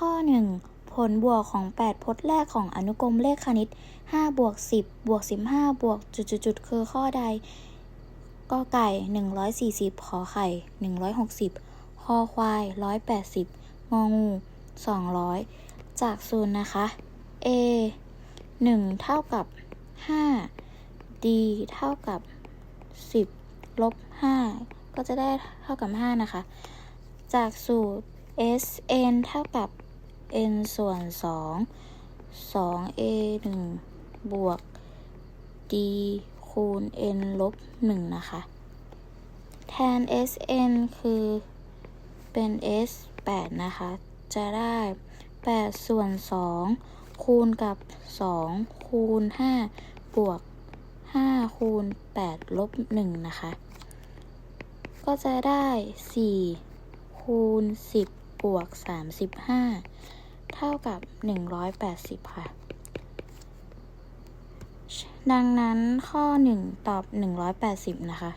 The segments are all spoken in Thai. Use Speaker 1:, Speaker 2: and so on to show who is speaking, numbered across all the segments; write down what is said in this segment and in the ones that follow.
Speaker 1: ข้อ 1 ผลบวกของ 8 พจน์แรกของอนุกรมเลขคณิต5บวก10บวก15บวกจุดๆๆคือข้อใดก็ไก่ 140 ขอไข่ 160คอควาย 180 งองู 200 จากศูนย์นะคะ a 1 เท่ากับ 5 d เท่ากับ 10 ลบ 5 ก็จะได้เท่ากับ 5 นะคะ จากสูตร s n เท่ากับ n ส่วน2 2 a 1บวก d คูณ n ลบ1นะคะ แทน s n คือเป็น s 8นะคะ จะได้8ส่วน2คูณกับ2คูณ5บวก5คูณ8ลบ1นะคะ ก็จะได้4คูณ10บวก35 เท่ากับ 180 ค่ะ ดังนั้นข้อ 1 ตอบ 180 นะคะ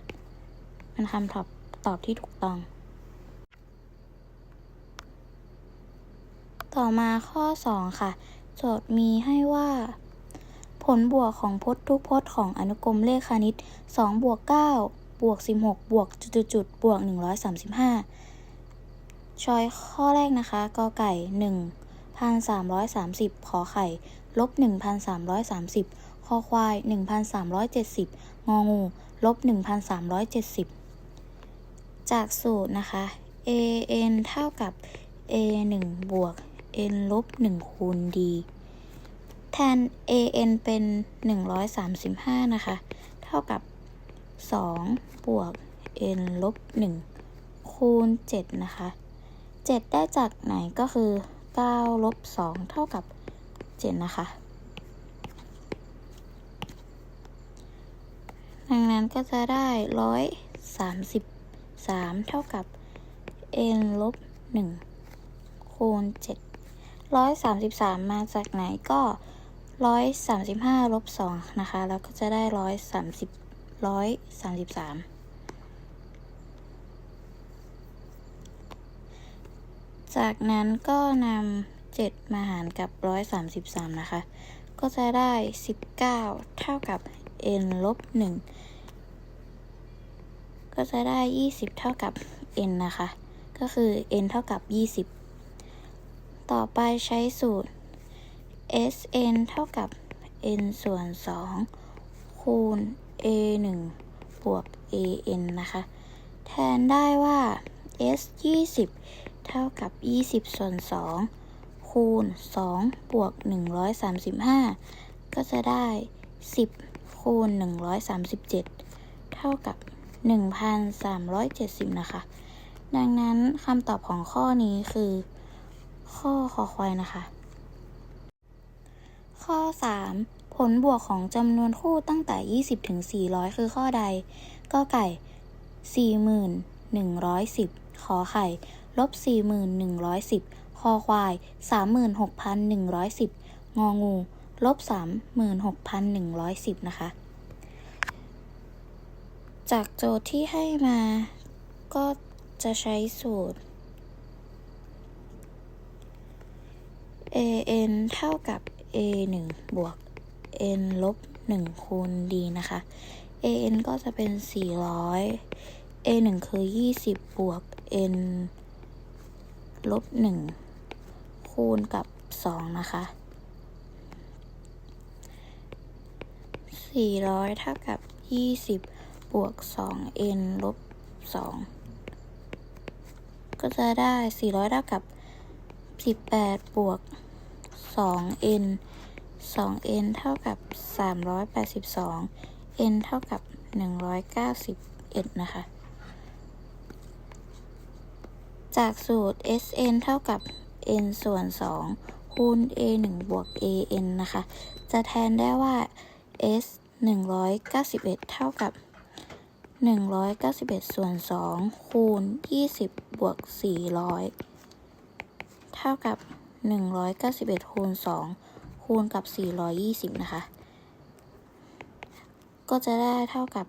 Speaker 1: เป็นคำตอบตอบที่ถูกต้อง ต่อมาข้อ 2 ค่ะ โจทย์มีให้ว่าผลบวกของพจน์ทุกพจน์ของอนุกรมเลขคณิต 2 บวก 9 บวก 16 บวกจุดๆๆบวก 133ช้อยข้อแรกนะคะ กอไก่ 1,330 ขอไข่ ลบ 1,330 คอควาย 1,370 งองู ลบ 1,370 จากสูตรนะคะ a n เท่ากับ a 1บวก n ลบ 1 คูณ d แทน a n เป็น 135 นะคะ เท่ากับ 2 บวก n ลบ 1 คูณ 7 นะคะ 7 ได้จากไหนก็คือ 9ลบ2เท่ากับ 7 นะคะ ดังนั้นก็จะได้ 133 เท่ากับ n ลบ1คูณ 7 133 มาจากไหนก็ 135 ลบ 2 นะคะ แล้วก็จะได้ 130 133 จากนั้นก็นำ7มาหารกับ 133 นะคะ ก็จะได้ 19 เท่ากับ n ลบ1ก็จะได้ 20 เท่ากับ n นะคะ ก็คือ n เท่ากับ 20 ต่อไปใช้สูตร sn เท่ากับ n ส่วน 2 คูณ a 1บวก an นะคะ แทนได้ว่า s 20 เท่ากับ 20 ส่วน 2 คูณ 2 บวก 135 ก็จะได้ 10 คูณ 137 เท่ากับ 1,370 นะคะ ดังนั้นคำตอบของข้อนี้คือ ข้อคอควายนะคะ ข้อ 3 ผลบวกของจำนวนคู่ตั้งแต่ 20 ถึง 400 คือข้อใด ก็ไก่4110 ขอไข่ ลบ4110 คอควาย 36,110 งองู ลบ 36,110 นะคะ จากโจทย์ที่ให้มา ก็จะใช้สูตร an เท่ากับ a 1บวก n ลบ 1 คูณ d นะคะ an ก็จะเป็น 400 a 1คือ 20 บวก n ลบหนึ่งคูณกับสองนะคะสี่ร้อยเท่ากับยี่สิบบวกสองเอ็นลบสองก็จะได้สี่ร้อยเท่ากับสิบแปดบวกสองเอ็นสองเอ็นเท่ากับสามร้อยแปดสิบสองเอ็นเท่ากับหนึ่งร้อยเก้าสิบเอ็ดนะคะ จากสูตร sn เท่ากับ n ส่วน 2 คูณ a 1บวก an นะคะ จะแทนได้ว่า s 191 เท่ากับ 191 ส่วน 2 คูณ 20 บวก 400 เท่ากับ 191 คูณ 2 คูณกับ 420 นะคะ ก็จะได้เท่ากับ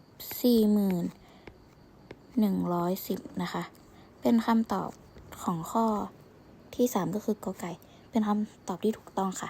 Speaker 1: 4110 นะคะ เป็นคำตอบของข้อที่ 3 ก็คือกอไก่ เป็นคำตอบที่ถูกต้องค่ะ